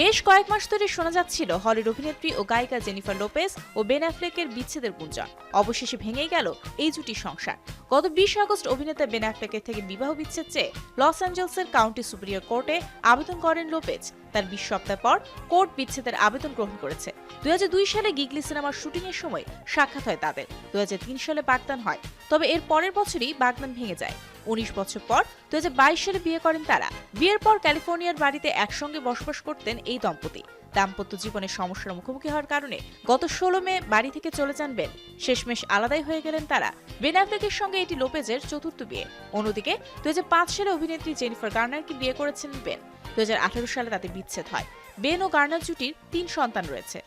বেশ কয়েক মাস ধরে শোনা যাচ্ছিল হলিউড অভিনেত্রী ও গায়িকা জেনিফার লোপেস ও বেন অ্যাফ্লেকের বিচ্ছেদের গুঞ্জন। অবশেষে ভেঙে গেল এই জুটির সংসার। গত বিশ আগস্ট অভিনেতা বেন অ্যাফ্লেকের থেকে বিবাহ বিচ্ছেদ চেয়ে লস অ্যাঞ্জেলসের কাউন্টি সুপিরিয়র কোর্টে আবেদন করেন লোপেজ। তার বিশ সপ্তাহ পর কোর্ট বিচ্ছেদের আবেদন গ্রহণ করেছে। দুই সালে গিগলি সিনেমার শুটিংয়ের সময় সাক্ষাৎ হয় তাদের। দু সালে বাগদান হয়। তবে এর পরের বছরই বাগদান ভেঙে যায়। উনিশ বছর পর দুই হাজার বাইশ সালে বিয়ে করেন তারা। বিয়ের পর ক্যালিফোর্নিয়ার বাড়িতে একসঙ্গে বসবাস করতেন এই দম্পতি। দাম্পত্য জীবনে সমস্যার মুখোমুখি হওয়ার কারণে গত ষোলো মে বাড়ি থেকে চলে যান বেন। শেষমেশ আলাদাই হয়ে গেলেন তারা। বেন সঙ্গে এটি লোপেজের চতুর্থ বিয়ে। অন্যদিকে দুই হাজার পাঁচ সালে অভিনেত্রী জেনিফার গার্নারকে বিয়ে করেছেন বেন দু হাজার আঠেরো সালে তাতে বিচ্ছেদ হয়। বেন ও গার্নার জুটির তিন সন্তান রয়েছে।